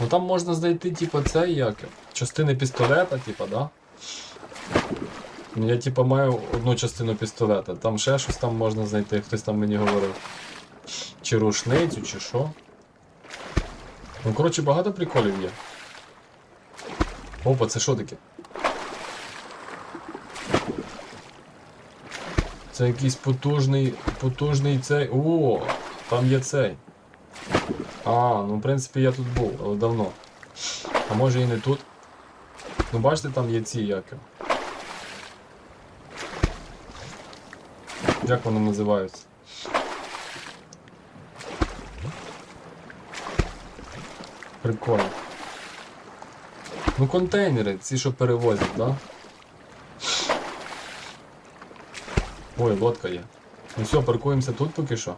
Ну там можна знайти, типа, цей як. Частини пістолета, типа, да? Ну, Я типа маю одну частину пістолета. Там ще щось там можна знайти, хтось там мені говорив. Чи рушницю, чи що. Ну, коротше, багато приколів є. Опа, це що таке? Це якийсь потужний, потужний цей. О, там є цей. А, ну в принципі я тут був, але давно. А може і не тут. Ну бачите, там є ці як. Як вони називаються? Прикольно. Ну контейнери, ці, що перевозять, да? Ой, лодка є. Ну все, паркуємося тут поки що.